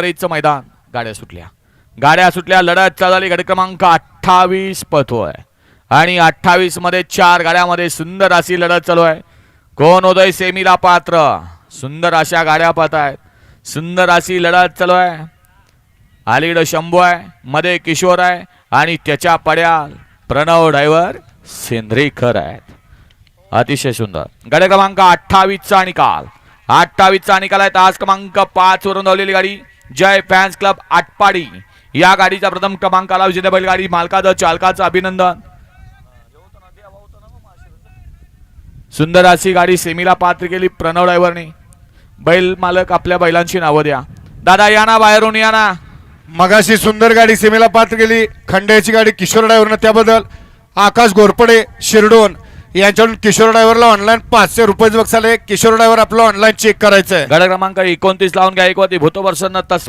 मैदान. गाड्या सुटल्या. गाड्या सुटल्या लढत चालली गाडी क्रमांक अठ्ठावीस पथोय आणि अठ्ठावीसमध्ये चार गाड्यामध्ये सुंदर अशी लढत चालू आहे. कोण उदय सेमीला पात्र? सुंदर अशा गाड्या पाहत आहेत. सुंदर अशी लढत चालू आहे. अलीकडं शंभू आहे मध्ये किशोर आहे आणि त्याच्या पड्या प्रणव ड्रायव्हर सेंद्रेकर आहेत. अतिशय सुंदर. गाड्या क्रमांक अठ्ठावीसचा निकाल. अठ्ठावीसचा निकाल आहे. तास क्रमांक पाच वरून धावलेली गाडी. Jai fans club Atpadi. या गाडीचा प्रथम क्रमांकाला विजेता बैलगाडी मालकाचं चालकाचं अभिनंदन. सुंदर अशी गाडी सेमीला पात्र केली प्रणव ड्रायव्हरने. बैल मालक आपल्या बैलांची नावं द्या. दादा या ना बाहेरून या ना. मगाशी सुंदर गाडी सीमेला पात्र गेली खंड्याची गाडी किशोर ड्रायव्हरनं त्याबद्दल. आकाश घोरपडे शिरडोन. यांच्याकडून किशोर ड्रायव्हरला ऑनलाईन पाचशे रुपये बक्षाले किशोर ड्रायव्हर आपलं ऑनलाईन चेक करायचं आहे गाड्या क्रमांक एकोणतीस लावून घ्या. एक वरती भूतवर्षन तस